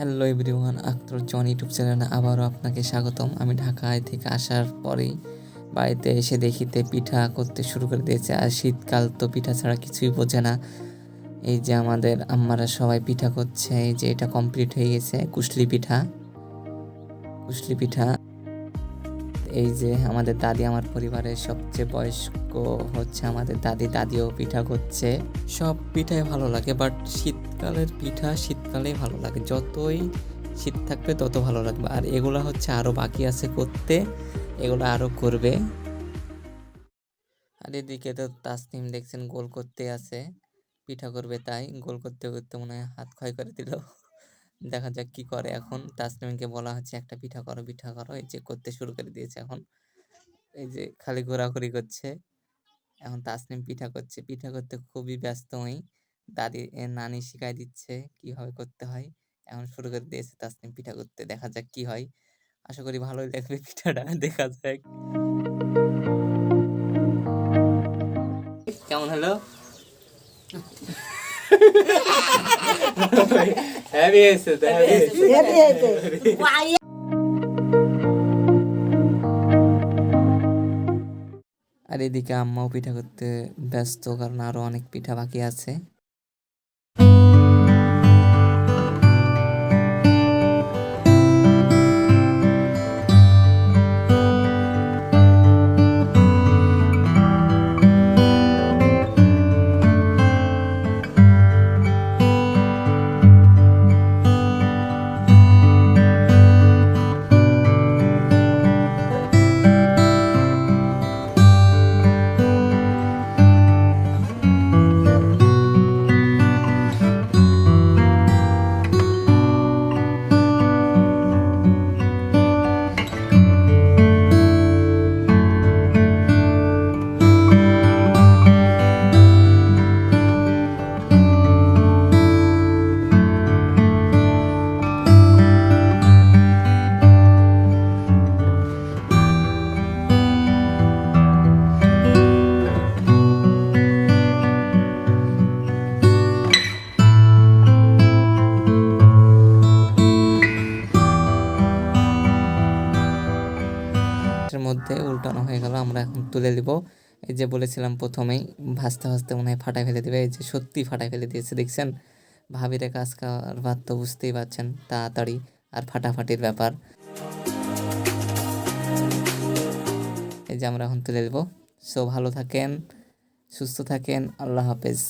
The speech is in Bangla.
Hello everyone Akhtar Jon YouTube চ্যানেলে আবারও আপনাকে স্বাগতম। আমি ঢাকায় থেকে আসার পরেই বাড়িতে এসে দেখিতে পিঠা করতে শুরু করে দিয়েছে। আর শীতকাল তো পিঠা ছাড়া কিছুই বোঝে না। এই যে আমাদের আম্মারা সবাই পিঠা করছে, এই যে এটা কমপ্লিট হয়ে গেছে, কুশলি পিঠা। কুশলি পিঠা। এই যে আমাদের দাদি আমার পরিবারের সবচেয়ে বয়স্ক হচ্ছে আমাদের দাদি, দাদিও পিঠা করছে। সব পিঠাই ভালো লাগে বাট শীতকালের পিঠা শীতকালেই ভালো লাগে। যতই শীত থাকবে তত ভালো লাগবে। আর এগুলো হচ্ছে আরও বাকি আছে করতে, এগুলো আরও করবে। আর এদিকে তো তাসনিম দেখছেন গোল করতে আছে, পিঠা করবে তাই। গোল করতে করতে মনে হয় হাত ক্ষয় করে দিল। দেখা যাক কি করে এখন। তাসনিমকে বলা হচ্ছে, একটা পিঠা করো পিঠা করো। এই যে করতে শুরু করে দিয়েছে এখন। এই যে খালি ঘোরাঘুরি করছে। এখন তাসনিম পিঠা করছে। পিঠা করতে খুবই ব্যস্ত হই দাদি নানি শিখাই দিচ্ছে কীভাবে করতে হয়। এখন শুরু করে দিয়েছে তাসনিম পিঠা করতে। দেখা যাক কি হয়। আশা করি ভালোই লাগবে পিঠাটা। দেখা যাক। কেমন হলো? হয়েছে। আর এদিকে আম্মাও পিঠা করতে ব্যস্ত কারণ আরও অনেক পিঠা বাকি আছে। এর মধ্যে উল্টানো হয়ে গেল, আমরা এখন তুলে দিব এই যে বলেছিলাম প্রথমেই, ভাজতে ভাজতে মনে হয় ফাটাই ফেলে দেবে, এই যে সত্যি ফাটাই ফেলে দিয়েছে, দেখছেন? ভাবিরে কাজ কারবার তো বুঝতেই পারছেন, তাড়াতাড়ি আর ফাটাফাটির ব্যাপার। এই যে আমরা এখন তুলে দেবো সো ভালো থাকেন, সুস্থ থাকেন, আল্লাহ হাফেজ।